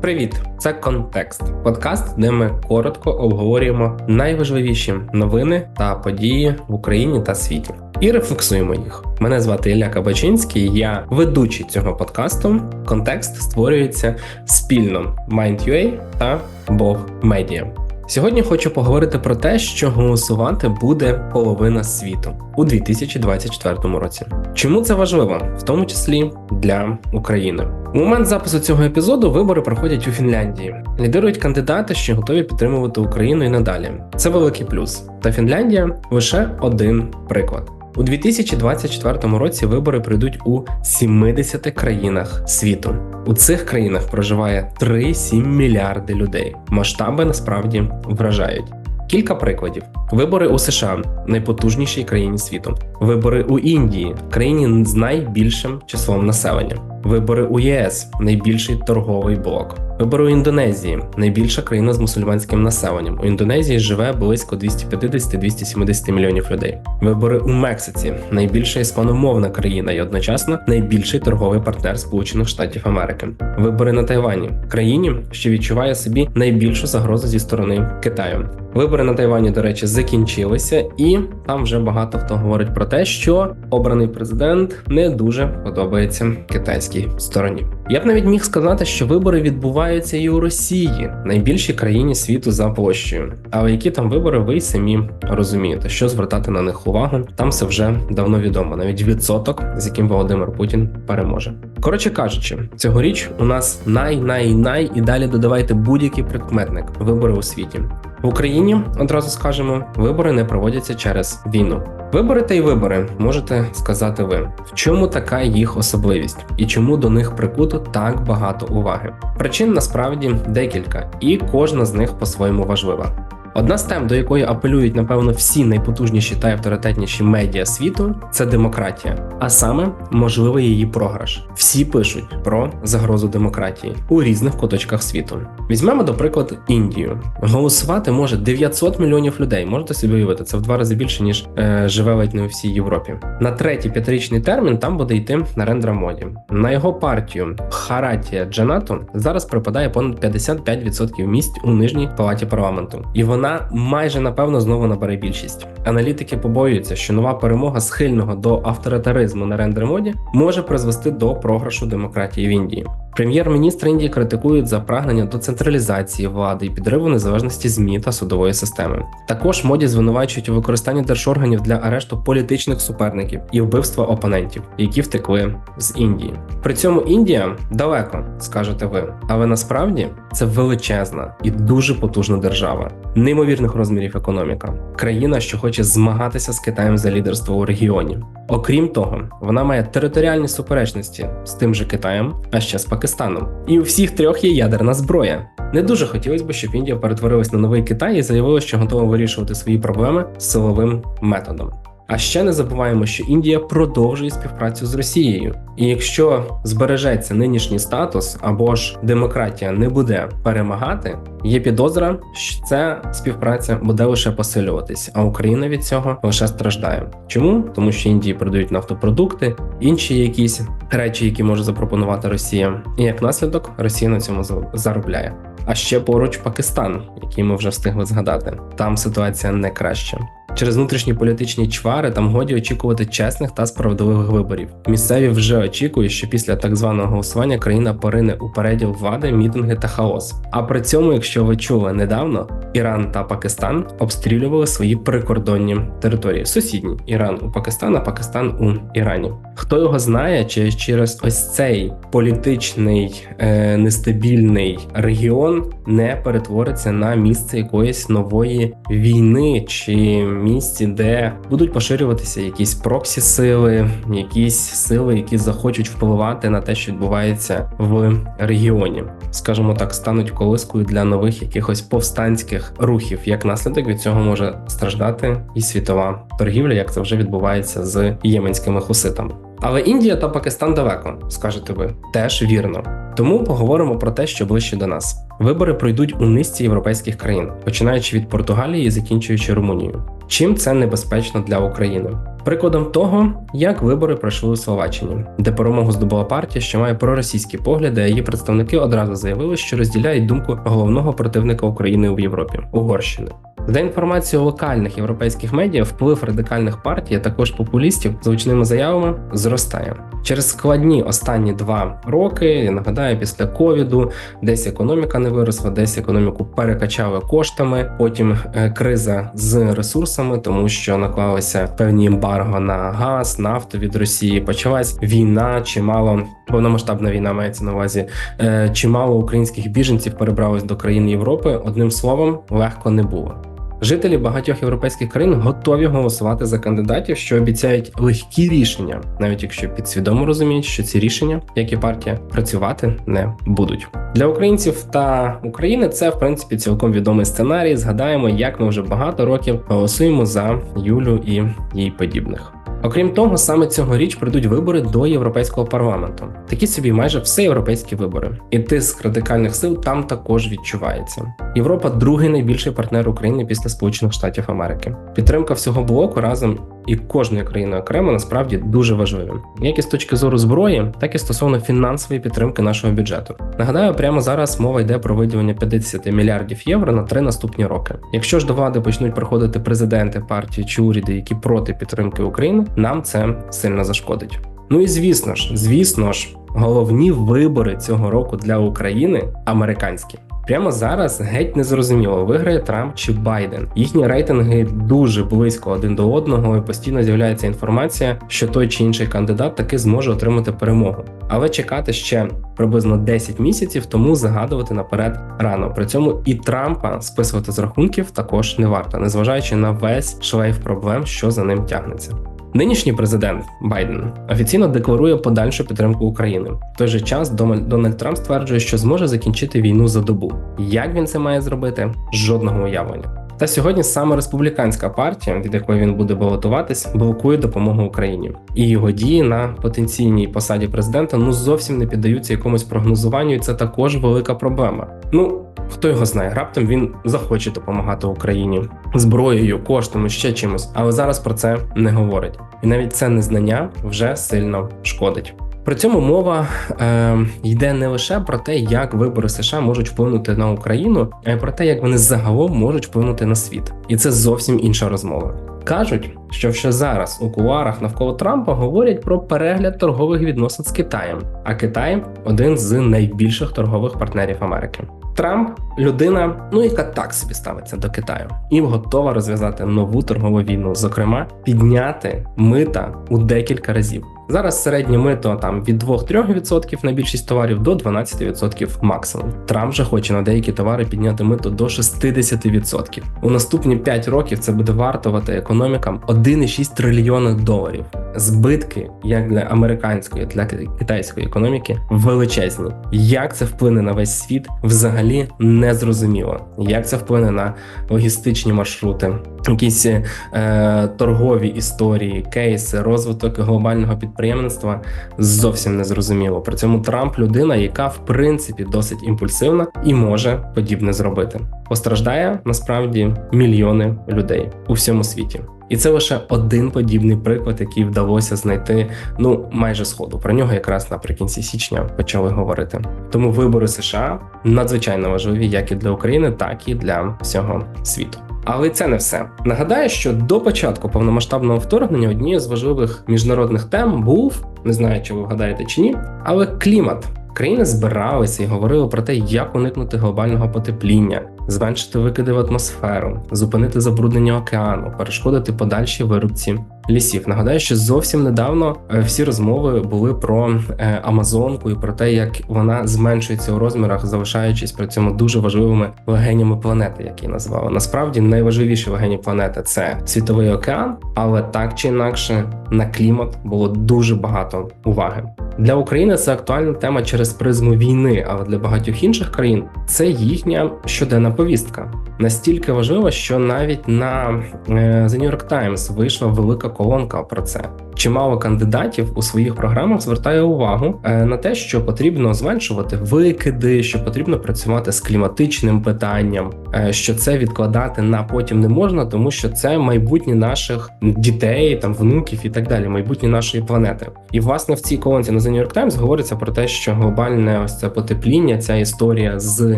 Привіт, це контекст. Подкаст, де ми коротко обговорюємо найважливіші новини та події в Україні та світі. І рефлексуємо їх. Мене звати Ілля Кабачинський. Я ведучий цього подкасту. Контекст створюється спільно Mind.ua та Бог Медіа. Сьогодні хочу поговорити про те, що голосувати буде половина світу у 2024 році. Чому це важливо, в тому числі для України? У момент запису цього епізоду вибори проходять у Фінляндії. Лідирують кандидати, що готові підтримувати Україну і надалі. Це великий плюс. Та Фінляндія лише один приклад. У 2024 році вибори пройдуть у 70 країнах світу. У цих країнах проживає 3-7 мільярди людей. Масштаби насправді вражають. Кілька прикладів: вибори у США, найпотужнішій країні світу, вибори у Індії, країні з найбільшим числом населення, вибори у ЄС, найбільший торговий блок. Вибори Індонезії, найбільша країна з мусульманським населенням. У Індонезії живе близько 250-270 мільйонів людей. Вибори у Мексиці, найбільша іспаномовна країна і одночасно найбільший торговий партнер Сполучених Штатів Америки. Вибори на Тайвані, країні, що відчуває собі найбільшу загрозу зі сторони Китаю. Вибори на Тайвані, до речі, закінчилися, і там вже багато хто говорить про те, що обраний президент не дуже подобається китайській стороні. Я б навіть міг сказати, що вибори відбуваються і у Росії, найбільшій країні світу за площею. Але які там вибори, ви й самі розумієте, що звертати на них увагу. Там все вже давно відомо, навіть відсоток, з яким Володимир Путін переможе. Коротше кажучи, цьогоріч у нас най-най-най і далі додавайте будь-який прикметник вибори у світі. В Україні одразу скажемо, вибори не проводяться через війну. Вибори та й вибори можете сказати ви, в чому така їх особливість і чому до них прикуто так багато уваги. Причин насправді декілька, і кожна з них по-своєму важлива. Одна з тем, до якої апелюють, напевно, всі найпотужніші та авторитетніші медіа світу, це демократія, а саме можливий її програш. Всі пишуть про загрозу демократії у різних куточках світу. Візьмемо, до прикладу, Індію. Голосувати може 900 мільйонів людей. Можете собі уявити, це в два рази більше ніж е, живе ледь не у всій Європі. На третій п'ятирічний термін там буде йти Нарендра Моді. На його партію Харатія Джанату зараз припадає понад 55% місць у нижній палаті парламенту, і вона майже напевно знову набере більшість. Аналітики побоюються, що нова перемога схильного до авторитаризму Нарендри Моді може призвести до програшу демократії в Індії. Прем'єр-міністр Індії критикують за прагнення до централізації влади і підриву незалежності ЗМІ та судової системи. Також моді звинувачують у використанні держорганів для арешту політичних суперників і вбивства опонентів, які втекли з Індії. При цьому Індія далеко, скажете ви, але насправді це величезна і дуже потужна держава, неймовірних розмірів економіка, країна, що хоче змагатися з Китаєм за лідерство у регіоні. Окрім того, вона має територіальні суперечності з тим же Китаєм, а ще з Пакистаном. І у всіх трьох є ядерна зброя. Не дуже хотілося б, щоб Індія перетворилась на новий Китай і заявила, що готова вирішувати свої проблеми силовим методом. А ще не забуваємо, що Індія продовжує співпрацю з Росією, і якщо збережеться нинішній статус або ж демократія не буде перемагати, є підозра, що ця співпраця буде лише посилюватись, а Україна від цього лише страждає. Чому? Тому що Індії продають нафтопродукти, інші якісь речі, які може запропонувати Росія, і як наслідок Росія на цьому заробляє. А ще поруч Пакистан, який ми вже встигли згадати. Там ситуація не краща. Через внутрішні політичні чвари там годі очікувати чесних та справедливих виборів. Місцеві вже очікують, що після так званого голосування країна порине у переділ влади, мітинги та хаос. А при цьому, якщо ви чули недавно, Іран та Пакистан обстрілювали свої прикордонні території. Сусідні Іран у Пакистан, а Пакистан у Ірані. Хто його знає, чи через ось цей політичний е, нестабільний регіон не перетвориться на місце якоїсь нової війни чи місці, де будуть поширюватися якісь проксі сили, якісь сили, які захочуть впливати на те, що відбувається в регіоні, скажімо так, стануть колискою для нових якихось повстанських рухів. Як наслідок від цього може страждати і світова торгівля, як це вже відбувається з єменськими хуситами. Але Індія та Пакистан далеко, скажете ви, теж вірно. Тому поговоримо про те, що ближче до нас. Вибори пройдуть у низці європейських країн, починаючи від Португалії і закінчуючи Румунією. Чим це небезпечно для України? Прикладом того, як вибори пройшли у Словаччині, де перемогу здобула партія, що має проросійські погляди, а її представники одразу заявили, що розділяють думку головного противника України в Європі Угорщини. За інформацією локальних європейських медіа, вплив радикальних партій, а також популістів з гучними заявами зростає через складні останні два роки. Я нагадаю, після ковіду десь економіка не виросла, десь економіку перекачали коштами. Потім е, криза з ресурсами, тому що наклалися певні ембарго на газ, нафту від Росії. Почалась війна, чимало повномасштабна війна мається на увазі. Е, чимало українських біженців перебрались до країн Європи. Одним словом, легко не було. Жителі багатьох європейських країн готові голосувати за кандидатів, що обіцяють легкі рішення, навіть якщо підсвідомо розуміють, що ці рішення, як і партія, працювати не будуть для українців та України. Це в принципі цілком відомий сценарій. Згадаємо, як ми вже багато років голосуємо за Юлю і їй подібних. Окрім того, саме цьогоріч прийдуть вибори до європейського парламенту. Такі собі майже все європейські вибори, і тиск радикальних сил там також відчувається. Європа другий найбільший партнер України після Сполучених Штатів Америки. Підтримка всього блоку разом і кожної країни окремо насправді дуже важливим, як і з точки зору зброї, так і стосовно фінансової підтримки нашого бюджету. Нагадаю, прямо зараз мова йде про виділення 50 мільярдів євро на три наступні роки. Якщо ж до влади почнуть приходити президенти партії чи уряди, які проти підтримки України, нам це сильно зашкодить. Ну і звісно ж, звісно ж, головні вибори цього року для України американські. Прямо зараз геть не зрозуміло, виграє Трамп чи Байден. Їхні рейтинги дуже близько один до одного, і постійно з'являється інформація, що той чи інший кандидат таки зможе отримати перемогу. Але чекати ще приблизно 10 місяців, тому загадувати наперед рано. При цьому і Трампа списувати з рахунків також не варто, незважаючи на весь шлейф проблем, що за ним тягнеться. Нинішній президент Байден офіційно декларує подальшу підтримку України. В той же час Дональд Трамп стверджує, що зможе закінчити війну за добу. Як він це має зробити? Жодного уявлення. Та сьогодні саме республіканська партія, від якої він буде балотуватись, блокує допомогу Україні, і його дії на потенційній посаді президента ну зовсім не піддаються якомусь прогнозуванню, і це також велика проблема. Ну Хто його знає, раптом він захоче допомагати Україні зброєю, коштами, ще чимось, але зараз про це не говорить. І навіть це незнання вже сильно шкодить. При цьому мова е, йде не лише про те, як вибори США можуть вплинути на Україну, а й про те, як вони загалом можуть вплинути на світ, і це зовсім інша розмова. Кажуть, що ще зараз у кулуарах навколо Трампа говорять про перегляд торгових відносин з Китаєм, а Китай один з найбільших торгових партнерів Америки. Трамп людина, ну яка так собі ставиться до Китаю, і готова розв'язати нову торгову війну, зокрема підняти мита у декілька разів. Зараз середнє мито там від 2-3% на більшість товарів до 12% максимум. Трамп же хоче на деякі товари підняти мито до 60%. У наступні 5 років це буде вартувати економікам 1,6 трильйона доларів. Збитки як для американської, для китайської економіки величезні. Як це вплине на весь світ, взагалі не зрозуміло. Як це вплине на логістичні маршрути, якісь е, торгові історії, кейси, розвиток глобального підприємництва зовсім не зрозуміло. При цьому Трамп людина, яка в принципі досить імпульсивна і може подібне зробити. Постраждає насправді мільйони людей у всьому світі. І це лише один подібний приклад, який вдалося знайти ну майже сходу. Про нього якраз наприкінці січня почали говорити. Тому вибори США надзвичайно важливі як і для України, так і для всього світу. Але це не все. Нагадаю, що до початку повномасштабного вторгнення однією з важливих міжнародних тем був не знаю, чи ви вгадаєте чи ні, але клімат. Країни збиралися і говорили про те, як уникнути глобального потепління, зменшити викиди в атмосферу, зупинити забруднення океану, перешкодити подальші вирубці лісів. Нагадаю, що зовсім недавно е, всі розмови були про е, Амазонку і про те, як вона зменшується у розмірах, залишаючись при цьому дуже важливими легенями планети, які назвали. Насправді найважливіші легені планети це світовий океан, але так чи інакше на клімат було дуже багато уваги. Для України це актуальна тема через призму війни, але для багатьох інших країн це їхня щоденна повістка. Настільки важливо, що навіть на е, The New York Times вийшла велика колонка про це. чимало кандидатів у своїх програмах звертає увагу е, на те, що потрібно зменшувати викиди, що потрібно працювати з кліматичним питанням, е, що це відкладати на потім не можна, тому що це майбутнє наших дітей, там внуків і так далі, майбутнє нашої планети. І власне в цій колонці на The New York Times говориться про те, що глобальне ось це потепління, ця історія з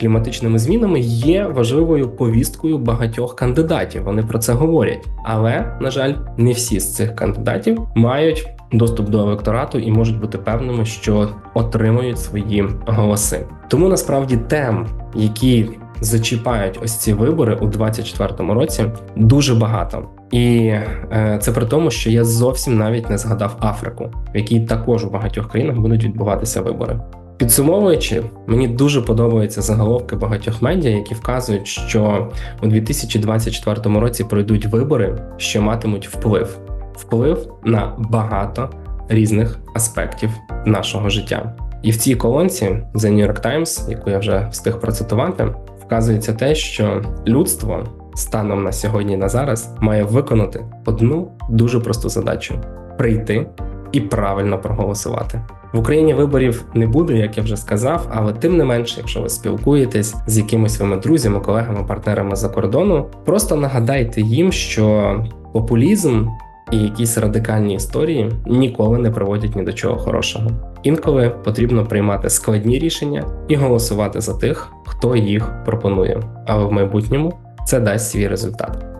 кліматичними змінами є важливою повісткою багатьох кандидатів. Вони про це говорять, але на жаль, не всі з цих кандидатів мають. Доступ до електорату і можуть бути певними, що отримують свої голоси. Тому насправді тем, які зачіпають ось ці вибори у 2024 році, дуже багато. І е, це при тому, що я зовсім навіть не згадав Африку, в якій також у багатьох країнах будуть відбуватися вибори. Підсумовуючи, мені дуже подобаються заголовки багатьох медіа, які вказують, що у 2024 році пройдуть вибори, що матимуть вплив, вплив на багато різних аспектів нашого життя. І в цій колонці The New York Times, яку я вже встиг процитувати, вказується те, що людство станом на сьогодні на зараз має виконати одну дуже просту задачу: прийти і правильно проголосувати. В Україні виборів не буде, як я вже сказав, але тим не менше, якщо ви спілкуєтесь з якимись своїми друзями, колегами, партнерами за кордону, просто нагадайте їм, що популізм і якісь радикальні історії ніколи не приводять ні до чого хорошого. Інколи потрібно приймати складні рішення і голосувати за тих, хто їх пропонує. Але в майбутньому це дасть свій результат.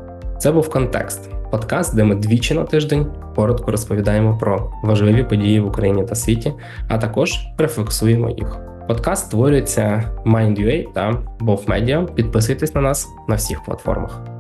Це був контекст подкаст, де ми двічі на тиждень коротко розповідаємо про важливі події в Україні та світі, а також рефлексуємо їх. Подкаст створюється Mind.ua та BovMedia. Підписуйтесь на нас на всіх платформах.